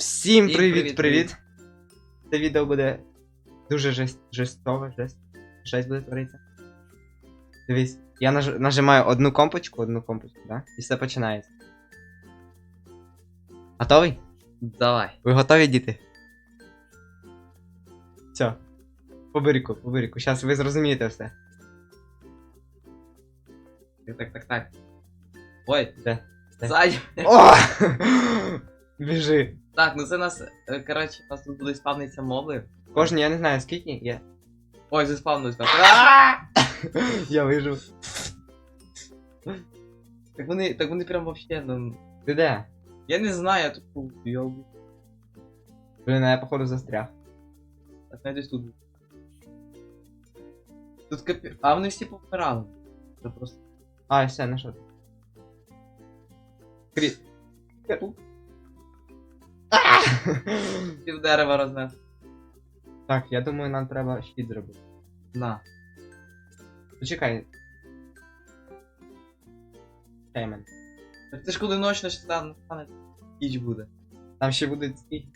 Всім Всім привіт, привіт, привіт. Це відео буде дуже жест, жестове, жест, жесть буде творитися. Дивись, я наж, нажимаю одну компочку, одну компочку, да? І все починається. Готовий? Давай. Ви готові, діти? Все. По берегу, по берегу. Зараз ви зрозумієте все. Так, так, так, так. Ой, Де? Ззаді. О! Біжи. Так, ну це нас, е, коротше, у нас тут будуть спавнитися моби. Кожні, я не знаю скільки, є. Ой, заспавнився. Я вижив. Так вони, так вони прям вообще, ну... Ти де? Я не знаю, я тут йобу. Блін, а я походу застряг. Так, я десь тут. Тут капі... А вони всі помирали. Це просто... А, все, на що ти? Пів дерева рознес. Так, я думаю, нам треба щит зробити. На. Почекай. Чекай Так ти ж коли ночь стане, стане, ніч буде. Там ще ці.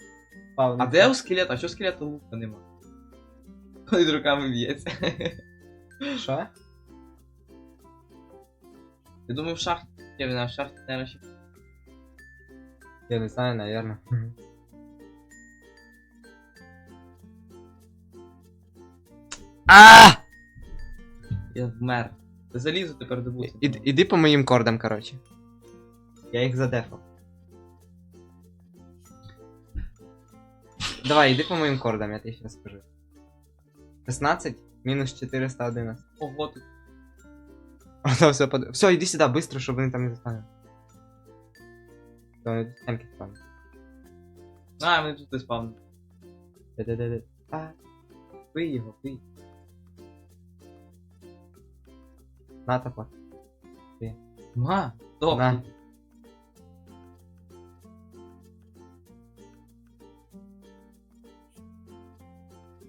Павло. А де у скелета? А що скелета лука нема? Коли руками б'ється. Що? Я думаю, в шахті. Я не знаю, в шахті, наверное, ще. Я не знаю, наверное. А! Я вмер. Залізо тепер добути. Іди, іди по моїм кордам, короче. Я їх задефав. Давай, іди по моїм кордам, я тобі зараз скажу. 16 мінус 411. Ого, тут. Ото все под... Все, іди сюди, быстро, щоб вони там не. То вони тут темки спавнять. А, мене тут не спавнили. Де-де-де-де. А, Пий його, пий. На топор. Ма, стоп. На.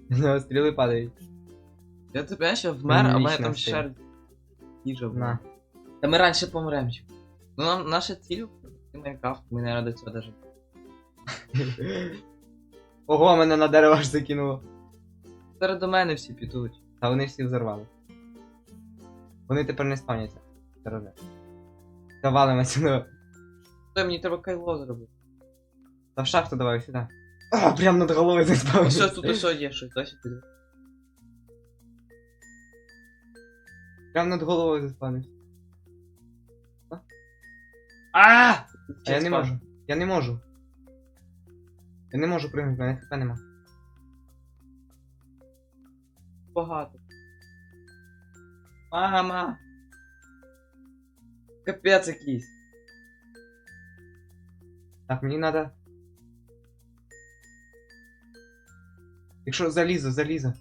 Ну, стріли падають. Я тебе ще вмер, а мене там ще їжа. На. Та ми раніше помремо. Ну нам наша ціль це Майнкрафт, ми не до цього даже. Ого, мене на дерево аж закинуло. До мене всі підуть. Та вони всі взорвали. Вони тепер не спавняться. Дороге. Завалимо сюди. Та мені треба кайло зробити. Та в шахту давай сюди. А, прям над головою А заспавнився. що тут що є, щось досі піде. Прям над головою заспавнився. А! А я не можу. Я не можу. Я не можу пригнути, мене хп нема. Багато. Мама! Капець якийсь. Так, мені надо. Якщо залізо, залізо.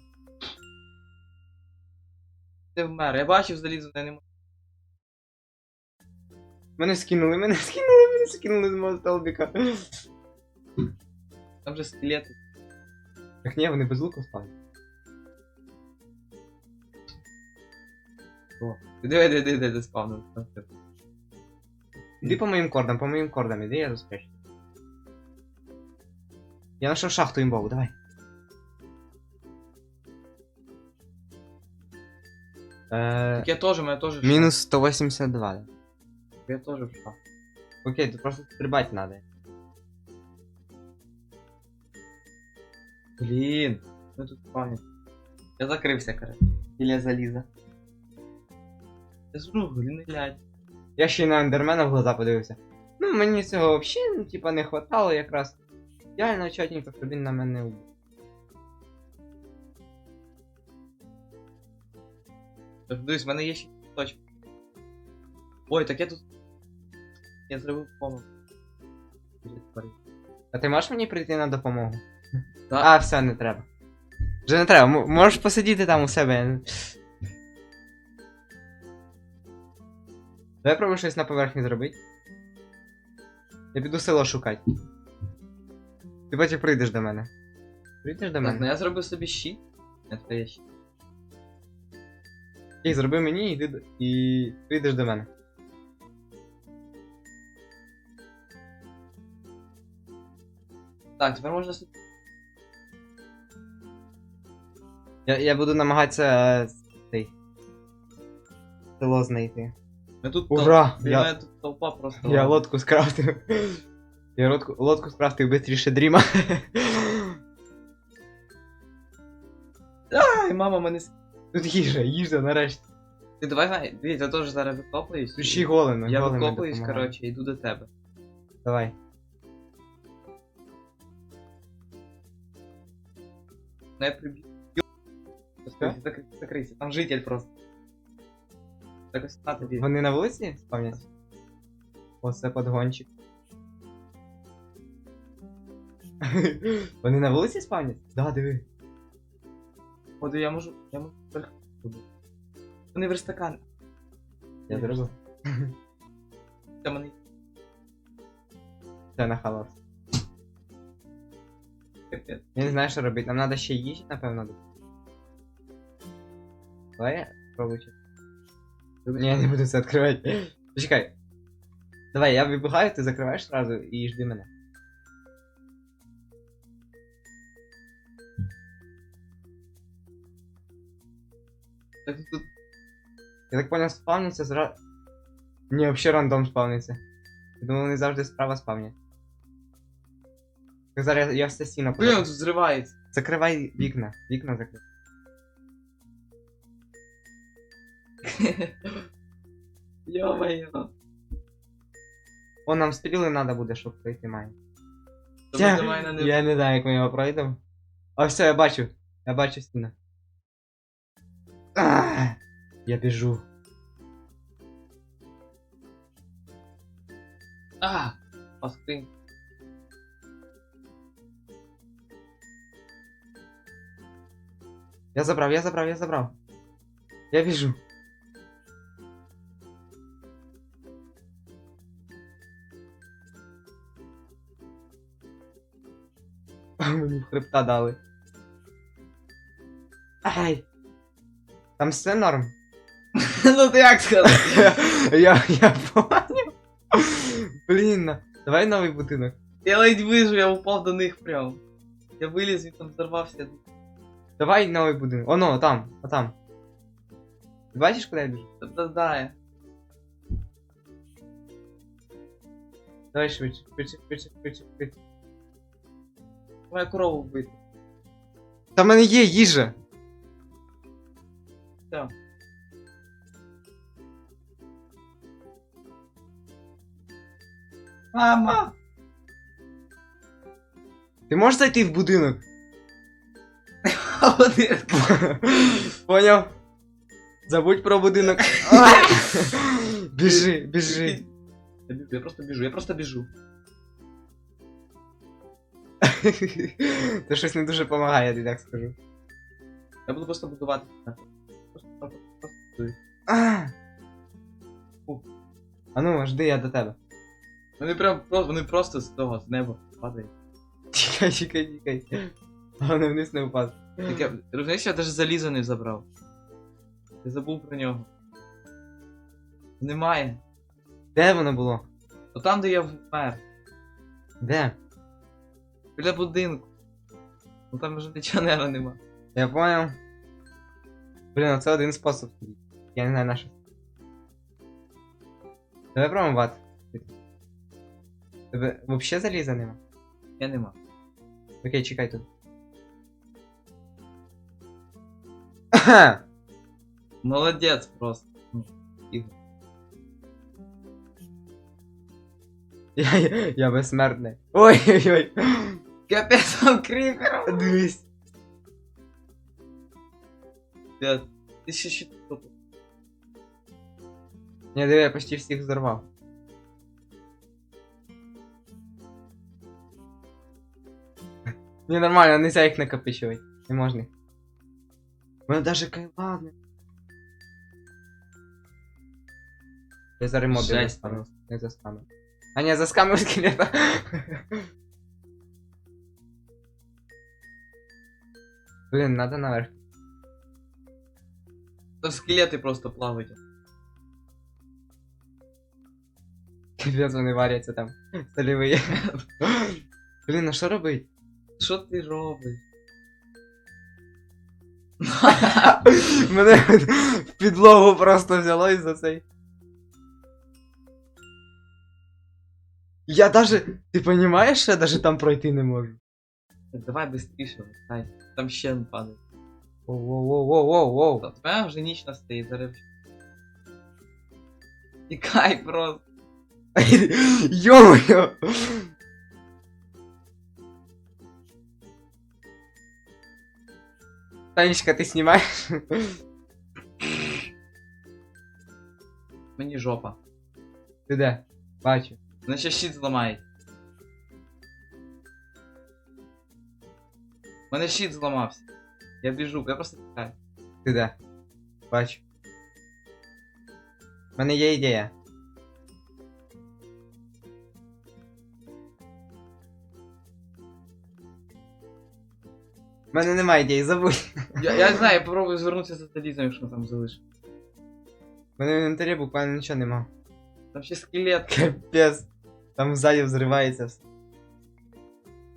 Ти вмер. Я бачив залізо, я не можу. Мене скинули, мене скинули, мене скинули з мого столбика. Там же скелети. Так ні, вони без луку спали. Ти диви, диви, диви, де спавнив. Іди по моїм кордам, по моїм кордам, іди, я розпечу. Я знайшов шахту імбову, давай. Е, Так я теж, мене теж. в мінус 182, да. шахті. Я теж в шахті. Окей, тут просто стрибати надо. Блін. Ми тут спавнять. Я закрився, короче. Біля заліза. Я зру, блін, не глядь. Я ще й на ендермена в глаза подивився. Ну, мені цього взагалі, ну, типа, не хватало якраз. Ідеально чотненько, щоб він на мене убив. Так, дивись, в мене є ще точка. Ой, так я тут. Я зробив помилку. А ти можеш мені прийти на допомогу? Так. А, все, не треба. Вже не треба, м- можеш посидіти там у себе. Давай пробуй щось на поверхні зробити. Я піду село шукати. Ти потім прийдеш до мене. Прийдеш до Так, ну я зробив собі щит. Не твоє щит. Окей, зроби мені і, йди до- і прийдеш до мене. Так, тепер можна с- Я, я буду намагатися е, цей. Село знайти. Ми тут Ура! тол- Я- тут толпа просто. Я лодку скрафтив. Я лодку, лодку скрафтив бистріше дріма. Ай, мама мене. Тут їжа, їжа нарешті. Ти давай дивіться, я теж зараз викопуюсь. Включи голено. Я голено викопуюсь, допомагає. коротше, йду до тебе. Давай. Ну я прибіг. Закрийся. Там житель просто. Так ось на тобі. Вони на вулиці спавняться? Оце подгончик. Вони на вулиці спавняться? Да, диви. Ходи, я можу. Я можу зробити. Вони верстакан. Я зробив. Це мене. Це на халат. Капець. Я не знаю, що робити. Нам треба ще їжі, напевно. Давай я спробую. Я не буду це відкривати. Почекай. Давай, я вибігаю, ти закриваєш сразу і жди мене. Так тут. Я так понял, спавняться зразу. Ні, вообще рандом спавниться. Я думаю, вони завжди справа спавнять. Так зараз я, я все стіну Блін, покажу. тут зривається. Закривай вікна. Вікна закривай. Йо-моє. О, нам стріли треба буде, щоб пройти має. Тобі Я, до мене не. я не знаю, як ми його пройдемо. А все, я бачу. Я бачу стіну. Ах, Я біжу. А! Паскрин. Я забрав, я забрав, я забрав. Я біжу. Мені хребта дали. Ай! Там все норм. Ну ти як сказав? я, я понял. Блін, давай новий будинок. Я ледь вижив, я упав до них прям. Я виліз, він там взорвався. Давай новий будинок. Оно, там, отам. Ти бачиш, куди я біжу? Та-да, я. Давай швидше, швидше, швидше, швидше, швидше. Моя корову вбити. Та в мене є їжа. Все. Мама! Ти можеш зайти в будинок? Поняв? Забудь про будинок. біжи, біжи. Я я просто біжу, я просто біжу. Це щось не дуже допомагає, я тобі так скажу. Я буду просто будувати. Просто, просто, просто будую. А А ну, жди, я до тебе. Вони прям про- вони просто з того, з неба падають. Чекай, чекай, чекай. Головне вниз не впаде. Так я, ти розумієш, я навіть залізо не забрав. Я забув про нього. Немає. Де воно було? То там, де я вмер. Де? Біля будинку. Ну там вже нічого нема нема. Я понял. Блін, а це один спосіб. Я не знаю на що. Давай пробувати. Тебе взагалі заліза нема? Я нема. Окей, чекай тут. Ага! Молодець просто. Ну, Ігор. Я, я, я безсмертний. Ой-ой-ой. Капець там кріпер! Дивись. Я... Ти ще ще тут. Я диви, я почти всіх взорвав. Не нормально, нельзя їх накопичувати. Не можна. їх. У мене даже кайладне. Я зараз мобів Жесть застану. просто. Не застану. А не, заскамив скелета. Блін, надо наверх. Там скелети просто плавають. Капець вони варяться там. Солевые. Блін, а що робить? Що ти робиш? Мене в підлогу просто взяло і за цей. Я даже. Ти розумієш, що я даже там пройти не можу? Давай быстріше, дай. Там ще не падає. Воу-воу-воу-воу-воу. Та Тебе вже ніч настає, зараз. Тікай просто. Йо-моє! Танечка, ти знімаєш? Мені жопа. Ти де? Бачу. Мене ще щит зламають. Мене щит зламався. Я біжу, я просто тікаю. Ти де? Бачу. У мене є ідея. У мене немає ідеї, забудь. Я, я знаю, я попробую звернутися за залізом, якщо там залиш. У мене в інвентарі буквально нічого нема. Там ще скелет. Капець. Там ззаді взривається все.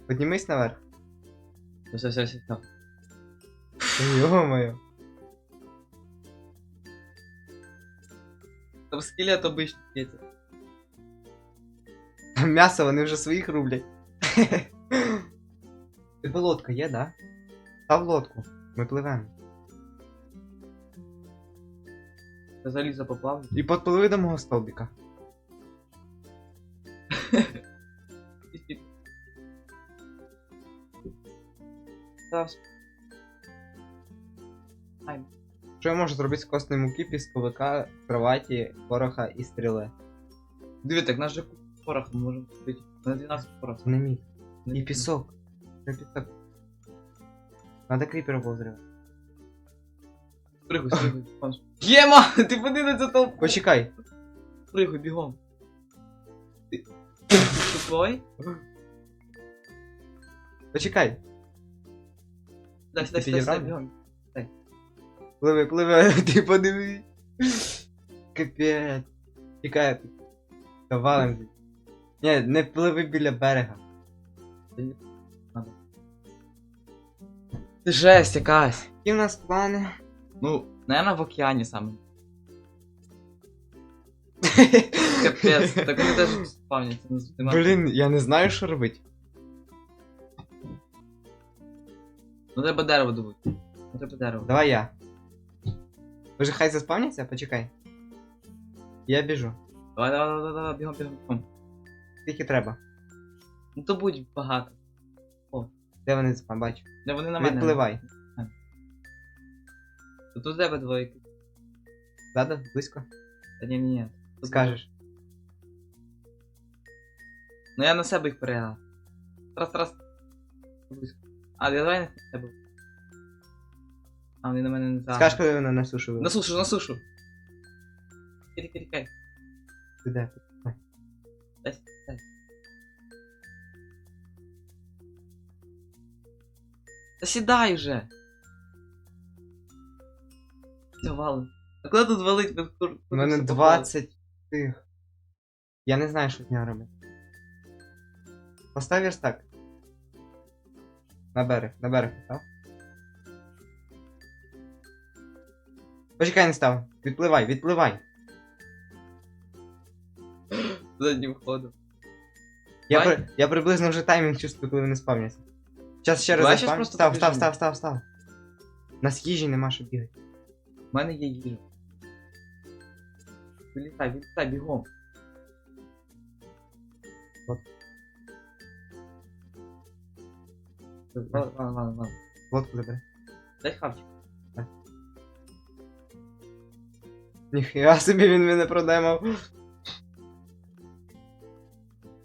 Піднімись наверх. Ну все, все, все, все. Йо-моє. Там скелет світить. Там м'ясо, вони вже своїх рублять. Тебе лодка є, да? Став лодку. Ми пливемо. Я залізо поплавлю. І підпливи до мого столбика. Та, Ай, Що я можу зробити з костної муки, пісковика, кроваті, пороха і стріли? Диви, так наш же порох ми можемо купити. На 12 порох. Не міг. І пісок. Це пісок. Надо кріпера було зривати. Пригуй. Вон ж. Єма! Ти поди на цю толпу! Почекай. Пригуй, бігом. Ти... Це твой? Почекай. Сюди, підібрав? сюди. Пливи, пливи, ти подиви. Капець. Чекай. Та валим. Ні, не пливи біля берега. Ти жесть якась. Які в нас плани? Ну, наверное, в океані саме. Капець, так вони теж спавняться. Блін, я не знаю, що робити. Ну треба дерево добути. Ну треба дерево. Давай я. Вже хай заспавняться, почекай. Я біжу. Давай, давай, давай, давай, бігом, бігом, бігом. Скільки треба. Ну то будь багато. Де вони заспам, бачу. Не вони на мене. Відпливай. Тут у тебе двоє. Ззаду, близько. Та ні, ні, ні. Тут Скажеш. Ну я на себе їх перегнав. Раз, раз. Близько. А, я давай на себе. А, вони на мене не. Скажеш, коли вони на сушу На вилазять. сушу, на сушу. Тікай, тікай, тікай. Де? Дай, дай. Та сідай вже. Все, валим. А куди тут валить? Ми кур- У мене все 20 тих. Я не знаю, що з нього робити. Постав верстак. На берег, на берег постав. Почекай, не став. Відпливай, відпливай. Заднім ходом. Я, Давай. при, я приблизно вже таймінг чувствую, коли вони спавняться. Зараз ще раз щас заспам. просто Став, став, побіжимо. став, став, став. Нас їжі нема, що бігати. У мене є їжа. Вилітай, вилітай, бігом. От. Ладно, ладно, ладно, ладно. Лодку забери. Дай хавчик. Ніхіра собі він мене продемав.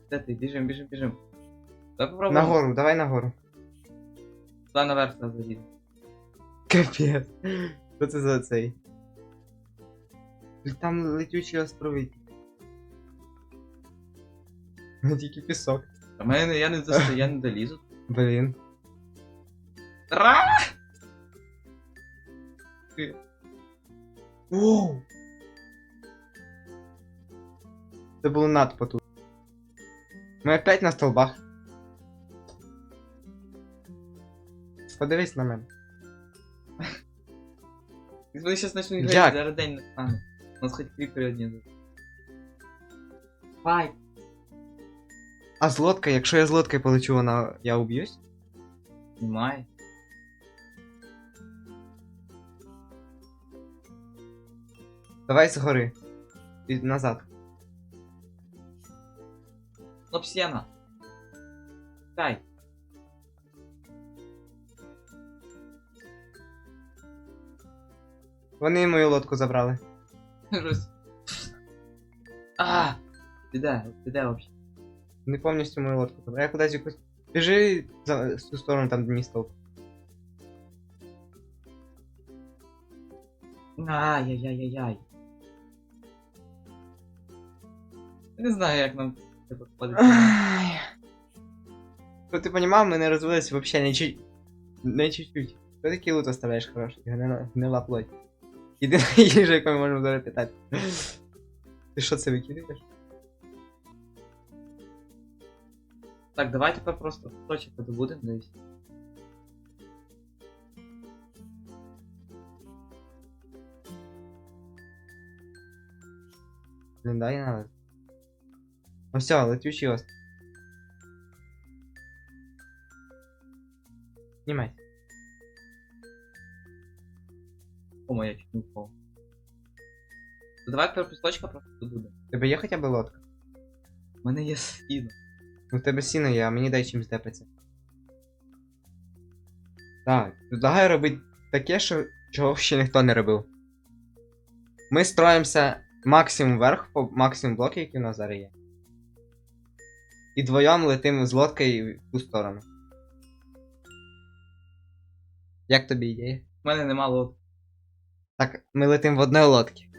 Де ти? Біжим, біжим, біжим. Давай попробуємо. Нагору, давай нагору. Давай наверх зараз заїду. Капець. Що це за цей? Там летючі острови. Тільки пісок. А мене я не достаю, я не долізу. Блін. Ра! Воу! Це було надто тут. Ми опять на столбах. Подивись на мене. Вони зараз почнуть Як? грати, зараз день настане. У нас хоч кріпери одні. тут. Файт. А з лодкою, якщо я з лодкою полечу, вона. я уб'юсь? Немає. Давай згори. І назад. Ну, псена. Дай. Вони мою лодку забрали. Рус. А! Де? Ти вообще? Не повністю мою лодку забрали. Я кудись якусь. Біжи за ту сторону, там де. Ай-яй-яй-яй-яй. Не знаю, як нам це підходить. Ай. Ну ти понімав, ми не розвились вообще не чуть. Не чуть-чуть. Ти такий лут оставляєш хороший, гнила, плоть. Єдина їжа, яку ми можемо зараз питати. Ти що це викидаєш? Так, давай тепер просто точок добудемо десь. Блін, дай надо. Ну все, летючий остров. Знімай. О, моя чуть не впав. То давай тепер пісточка просто добудемо. У тебе є хоча б лодка? У мене є сіно. Ну в тебе сіно є, а мені дай чим здепиться. Так, предлагаю робити таке, що чого ще ніхто не робив. Ми строїмося максимум вверх по максимум блоки, які у нас зараз є. І двоєм летимо з лодкою в ту сторону. Як тобі ідея? У мене нема лодки. Так, ми летимо в одній лодці.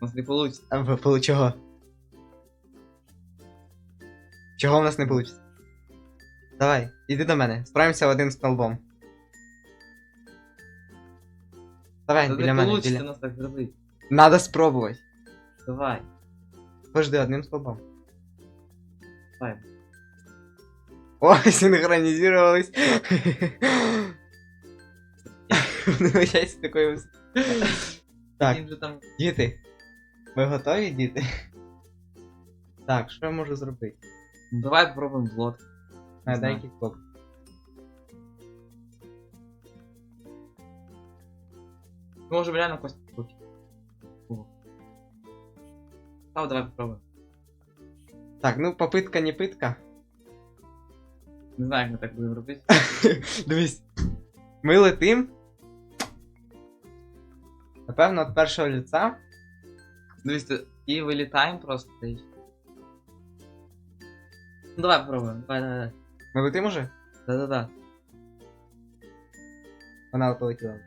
У нас не вийде. А в полу чого? Чого в нас не вийде? Давай, іди до мене. Справимося одним столбом. Давай, Та біля не мене, вийде біля. нас так зробити. Надо спробувати. Давай. Пожди одним столбом. Давай. О, синхронізувались. Вони такою. Так, діти. Ви готові, діти? Так, що я можу зробити? Ну, давай попробуємо в лодку. А, дай кікбок. Може реально кость купить. Став, давай попробуємо. Так, ну попитка не питка. Не знаю, як ми так будемо робити. Дивись. Ми летим. Напевно, від першого лиця. Дивіться, і вилітаємо просто. та й все. Ну давай попробуємо. Давай, давай, давай. Ми летим уже? Да-да-да. Вона полетіла.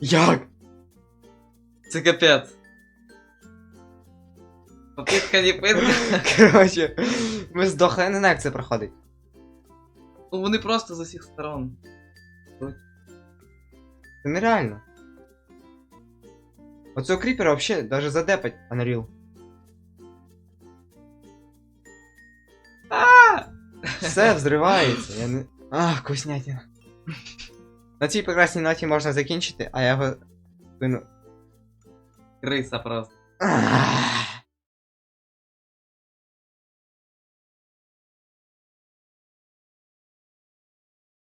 Як? Це капець. Попитка не питка. Коротше, ми здохли, я не знаю, як це проходить. Ну вони просто з усіх сторон. Це нереально. Оцього кріпера взагалі даже задепать Unreal. Все взривається, я не. Ах, вкуснятина. На цій прекрасній ноті можна закінчити, а я його. спину. Криса просто. Ах.